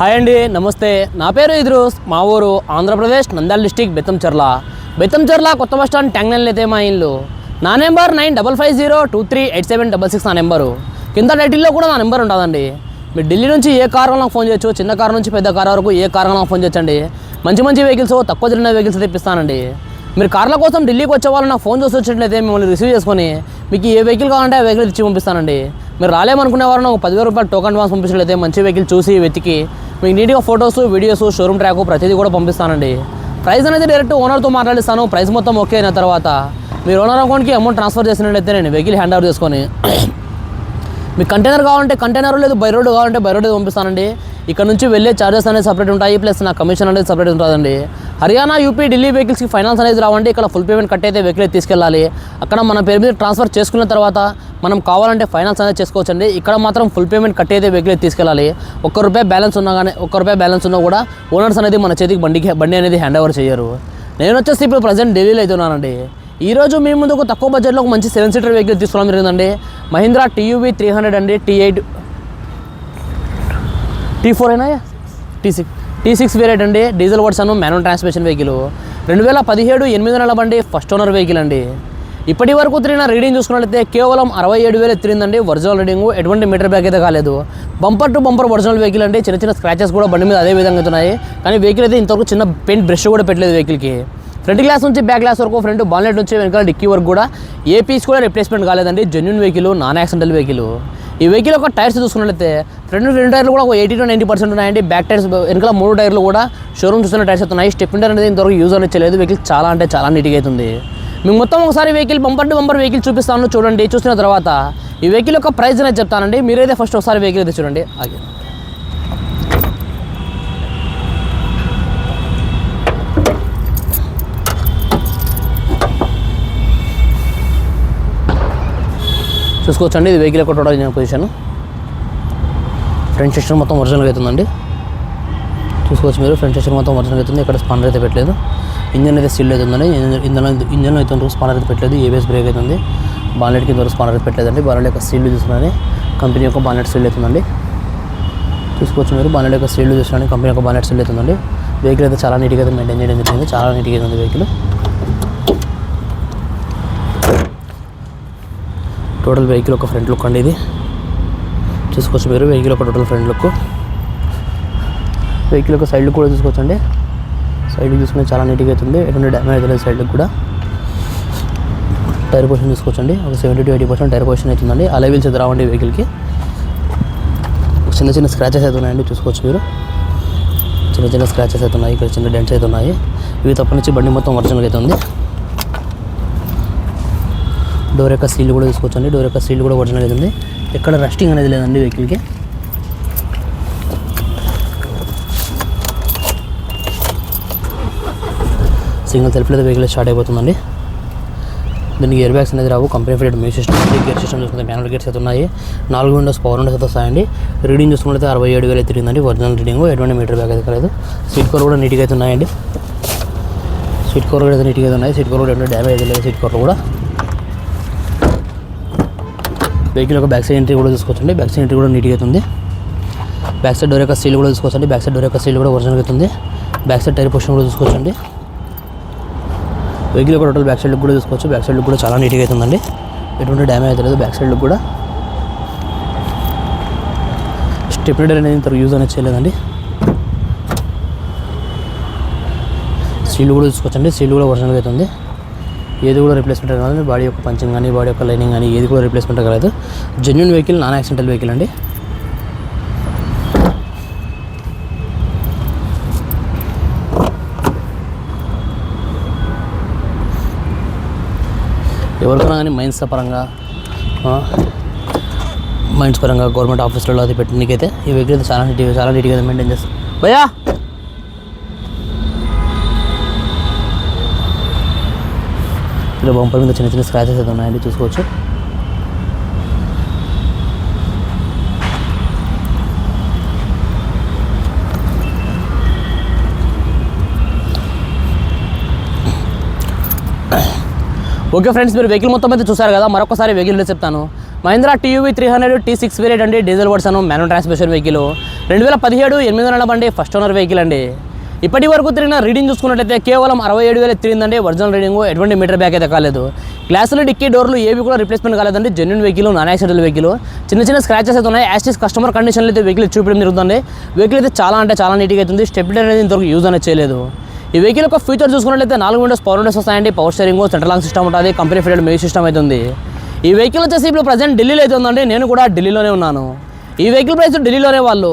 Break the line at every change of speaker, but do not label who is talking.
Hi అండి నమస్తే. నా పేరు ఇద్రూస్. మా ఊరు ఆంధ్రప్రదేశ్ నంద్యాల డిస్టిక్ బెత్తంచెర్ల బెత్తంచెర్ల కొత్త బస్ స్టాండ్ ట్యాంగ్నల్ అయితే మా ఇల్లు. నా number nine double five zero two three eight seven double six నా నెంబరు. కింద టైటిల్లో కూడా నా నెంబర్ ఉంటుందండి. మీరు ఢిల్లీ నుంచి ఏ కార్ నాకు ఫోన్ చేయొచ్చు చిన్న కార్ నుంచి పెద్ద కార్ వరకు ఏ కార్ నాకు ఫోన్ చేయొచ్చండి. మంచి మంచి వెహికల్స్ తక్కువ తిరిగిన వెహికల్స్ తెప్పిస్తానండి మీరు కార్ల కోసం ఢిల్లీకి వచ్చే వాళ్ళు నాకు ఫోన్ చేసి వచ్చినట్లయితే మిమ్మల్ని రిసీవ్ చేసుకొని మీకు ఏ వెహికల్ కావాలంటే ఆ వెహికల్ ఇచ్చి పంపిస్తానండి. మీరు రాలేమనుకునే వారు నాకు పదివేల రూపాయలు టోకన్ అడ్వాన్స్ పంపించినట్లయితే మంచి వెహికల్ చూసి వెతికి మీకు నీట్గా ఫొటోస్ వీడియోస్ షోరూమ్ ట్రాక్ ప్రతిదీ కూడా పంపిస్తానండి. ప్రైస్ అనేది డైరెక్ట్ ఓనర్తో మాట్లాడిస్తాను. ప్రైస్ మొత్తం ఓకే అయిన తర్వాత మీరు ఓనర్ అకౌంట్కి అమౌంట్ ట్రాన్స్ఫర్ చేసినట్లయితే నేను వెహికల్ హ్యాండ్ ఓవర్ చేసుకొని మీకు కంటైనర్ కావాలంటే కంటైనర్ లేదు బై రోడ్ కావాలంటే బై రోడ్ పంపిస్తానండి. ఇక్కడ నుంచి వెళ్ళే చార్జెస్ అనేది సపరేట్ ఉంటాయి ప్లస్ నా కమిషన్ అనేది సపరేట్ ఉంటుందండి. హర్యానా యూపీ ఢిల్లీ వెహికల్స్కి ఫైనాన్స్ అనేది రావండి ఇక్కడ ఫుల్ పేమెంట్ కట్ అయితే వెహికల్ తీసుకెళ్ళాలి. అక్కడ మన పేరు మీద ట్రాన్స్ఫర్ చేసుకున్న తర్వాత మనం కావాలంటే ఫైనాన్స్ అనేది చేసుకోవచ్చండి. ఇక్కడ మాత్రం ఫుల్ పేమెంట్ కట్ అయితే వెహికల్ తీసుకెళ్ళాలి. ఒక్క రూపాయి బ్యాలెన్స్ ఉన్నా కానీ ఒక్క రూపాయి బ్యాలెన్స్ ఉన్నా కూడా ఓనర్స్ అనేది మన చేతికి బండికి బండి అనేది హ్యాండ్ ఓవర్ చేయరు. నేను వచ్చేసి ఇప్పుడు ప్రజెంట్ ఢిల్లీలో అయితే ఉన్నానండి ఈ రోజు మీ ముందుకు తక్కువ బడ్జెట్లో ఒక మంచి సెవెన్ సీటర్ వెహికల్ తీసుకోవడం జరిగిందండి. మహీంద్రా టీయూవీ త్రీ హండ్రెడ్ అండి టీ ఎయిట్ టీ ఫోర్ అయినా T six T six variant అండి diesel version manual transmission vehicle రెండు వేల పదిహేడు ఎనిమిది నెలల బండి ఫస్ట్ ఓనర్ వెహికల్ అండి. ఇప్పటి వరకు తిరిగిన రీడింగ్ చూసుకున్నట్లయితే కేవలం అరవై ఏడు వేలు తిరిగిందండి ఒరిజినల్ రీడింగ్ ఎటువంటి మీటర్ బ్యాక్ అయితే కాలేదు. Bumper to bumper original vehicle అండి చిన్న చిన్న స్క్రాచెస్ కూడా బండి మీద అదే విధంగా ఉన్నాయి. కానీ వెహికల్ అయితే ఇంతవరకు చిన్న పెయింట్ బ్రష్ కూడా పెట్టలేదు వెహికల్కి ఫ్రంట్ గ్లాస్ నుంచి బ్యాక్ గ్లాస్ వరకు ఫ్రంట్ బాన్లెట్ నుంచి వెనకాల డిక్కీ వరకు కూడా ఏ పీస్ కూడా రిప్లేస్మెంట్ కాలేదండి genuine vehicle non accidental vehicle ఈ వెహికల్ యొక్క టైర్స్ చూసుకున్నట్లయితే ఫ్రంట్ రెండు టైర్లు కూడా ఒక ఎయిటీ టు నైంటీ పర్సెంట్ ఉన్నాయండి. బ్యాక్ టైర్స్ వెనకాల మూడు టైర్లు కూడా షోరూమ్ చూస్తున్న టైర్స్ అవుతున్నాయి స్టెప్ ఇంటర్ అనేది ఇంతవరకు యూజ్ అనేది చేయలేదు వెహికల్ చాలా అంటే చాలా నీట్గా అవుతుంది. మీకు మొత్తం ఒకసారి vehicle bumper to bumper vehicle చూపిస్తాను. చూడండి చూసిన తర్వాత ఈ వెహికల్ యొక్క ప్రైస్ అనేది చెప్తానండి. మీరైతే ఫస్ట్ ఒకసారి వెహికల్ అయితే చూడండి. ఆగే. చూసుకోవచ్చండి. ఇది వెహికల్ ఎక్కడ టోటల్ పొజిషన్ ఫ్రంట్ సెక్షన్ మొత్తం ఒరిజినల్గా అవుతుందండి. చూసుకోవచ్చు మీరు. ఫ్రంట్ సెక్షన్ మొత్తం ఒరిజినల్ అవుతుంది. ఇక్కడ స్పానర్ అయితే పెట్టలేదు. ఇంజన్ అయితే స్టిల్ అవుతుందండి. ఇంజన్ ఇంజన్ అయితే వరకు స్పానర్ అయితే పెట్టలేదు. ఏబిఎస్ బ్రేక్ అవుతుంది. బాలెట్ కింద వరకు స్పానర్ అయితే పెట్టలేదండి. బాలెట్ యొక్క సీల్ చూసుకున్నది కంపెనీ యొక్క బాలెట్ సీల్ అవుతుందండి. చూసుకోవచ్చు మీరు. బాలెట్ యొక్క సీల్ చూసుకోండి కంపెనీ యొక్క బాలెట్ సీల్ అవుతుందండి. వెహికల్ అయితే చాలా నీట్గా అయితే మెయింటైన్ చేయడం జరిగింది. చాలా నీట్గా అవుతుంది ఉంది వెహికల్ టోటల్ వెహికల్ ఒక ఫ్రంట్ లుక్ అండి ఇది. చూసుకోవచ్చు మీరు వెహికల్ ఒక టోటల్ ఫ్రంట్ లుక్. వెహికల్ ఒక సైడ్ లుక్ కూడా చూసుకోవచ్చండి. సైడ్ చూసుకుంటే చాలా నీట్గా అవుతుంది ఎటువంటి డ్యామేజ్ అవుతుంది లేదు సైడ్ కూడా. టైర్ పొజిషన్ చూసుకోవచ్చండి. ఒక seventy to eighty percent tyre position అవుతుందండి అలా వీల్స్ అయితే రావండి వెహికల్కి చిన్న చిన్న స్క్రాచెస్ అయితే ఉన్నాయండి చూసుకోవచ్చు మీరు. చిన్న చిన్న స్క్రాచెస్ అయితే ఉన్నాయి ఇక్కడ చిన్న డెంట్స్ అయితే ఉన్నాయి. ఇవి తప్ప నుంచి బండి మొత్తం ఒరిజినల్ అయితే ఉంది. డోర్ యొక్క సీల్ కూడా తీసుకోవచ్చండి డోర్ యొక్క సీల్ కూడా ఒరిజినల్ అయితే ఉంది. ఎక్కడ రస్టింగ్ అనేది లేదండి వెహికల్కి. సింగిల్ సెల్ఫ్ అయితే వెహికల్ స్టార్ట్ అయిపోతుందండి. దీనికి ఇయర్ బ్యాగ్స్ అనేది రావు. Company fitted music system gear system చూసుకుంటే మ్యానువల్ గేర్స్ అయితే ఉన్నాయి. నాలుగు విండోస్ పవర్ విండోస్ అయితే వస్తాయండి. రీడింగ్ చూసుకుంటే అరవై ఏడు వేలు అయితే తిరిగిందండి. ఒరిజినల్ రీడింగ్ ఎటువంటి మీటర్ బ్యాగ్ అయితే కాలేదు. సీట్ కవర్ కూడా నీట్గా అయితే ఉన్నాయండి. సీట్ కవర్ కూడా అయితే నీట్గా అయితే ఉన్నాయి. సీట్ కవర్ కూడా ఎటువంటి డ్యామేజ్ లేదు. సీట్ కవర్ కూడా. వెహికల్ యొక్క బ్యాక్ సైడ్ ఎంట్రీ కూడా చూసుకోవచ్చండి. బ్యాక్ సైడ్ ఎంట్రీ కూడా నీట్గా అవుతుంది. బ్యాక్ సైడ్ డోర్ యొక్క సీల్ కూడా చూసుకోవచ్చండి. బ్యాక్ సైడ్ డోర్ యొక్క సీల్ కూడా ఒరిజినల్ అవుతుంది. బ్యాక్ సైడ్ టైర్ పొజిషన్ కూడా చూసుకోవచ్చండి. వెహికల్ యొక్క టోటల్ బ్యాక్ సైడ్ లుక్ కూడా చూసుకోవచ్చు. బ్యాక్ సైడ్ లుక్ కూడా చాలా నీట్గా అవుతుందండి. ఎటువంటి డ్యామేజ్ అయితే లేదు. బ్యాక్ సైడ్ లుక్ కూడా స్టెప్నైడర్ అనేది ఇంత యూజ్ అనేది చేయలేదండి. సీల్ కూడా చూసుకోవచ్చండి. సీల్ కూడా ఒరిజినల్గా అవుతుంది. ఏది కూడా రిప్లేస్మెంట్ కాదు బాడీ యొక్క పంచింగ్ కానీ బాడీ యొక్క లైనింగ్ కానీ ఏది కూడా రిప్లేస్మెంట్ కాలేదు. Genuine vehicle non accidental vehicle అండి. ఎవరికైనా కానీ మైన్స్ పరంగా మైన్స్ పరంగా గవర్నమెంట్ ఆఫీసులలో అది పెట్టినకైతే ఈ వెహికల్ అయితే చాలా నీట్గా చాలా నీట్గా మెయింటైన్ చేస్తాం. భయ్యా! ఇలా బంపర్ మీద చిన్న చిన్న స్క్రాచెస్ అయితే ఉన్నాయండి చూసుకోవచ్చు. ఓకే ఫ్రెండ్స్ మీరు వెహికల్ మొత్తం అయితే చూసారు కదా మరొకసారి వెహికల్ చెప్తాను. Mahindra TUV three hundred T six variant అండి diesel version manual transmission vehicle రెండు వేల పదిహేడు ఎనిమిది వందల బండి ఫస్ట్ ఓనర్ వెహికల్ అండి. ఇప్పటి వరకు తిరిగిన రీడింగ్ చూసుకున్నట్లయితే కేవలం అరవై ఏడు వేలు తిరిగిందండి. ఒరిజినల్ రీడింగ్ ఎటువంటి మీటర్ బ్యాక్ అయితే కాలేదు. గ్లాసులు డిక్కీ డోర్లు ఏవి కూడా రిప్లేస్మెంట్ కాలేదండి. Genuine vehicle non accident vehicle చిన్న చిన్న స్క్రాచెస్ అయితే ఉన్నాయి. యాస్టిస్ కస్టమర్ కండిషన్లో అయితే వెహికల్ చూపించడం జరుగుతుంది. వెహికల్ అయితే చాలా అంటే చాలా నీట్గా అవుతుంది స్టెబిలిటీ అనేది ఇంతవరకు యూజ్ అనేది చేయలేదు. ఈ వెహికల్ యొక్క ఫీచర్ చూసుకున్నట్లయితే నాలుగు విండోస్ పవర్ విండోస్ వస్తాయండి. Power steering central lock system ఉంటుంది. కంపెనీ ఫిటెడ్ మ్యూజిక్ సిస్టమ్ అయితే ఉంది. ఈ వెహికల్ వచ్చేసి ఇప్పుడు ప్రజెంట్ ఢిల్లీలో అయితే ఉందండి. నేను కూడా ఢిల్లీలోనే ఉన్నాను. ఈ వెహికల్ ప్రైస్ ఢిల్లీలోనే వాళ్ళు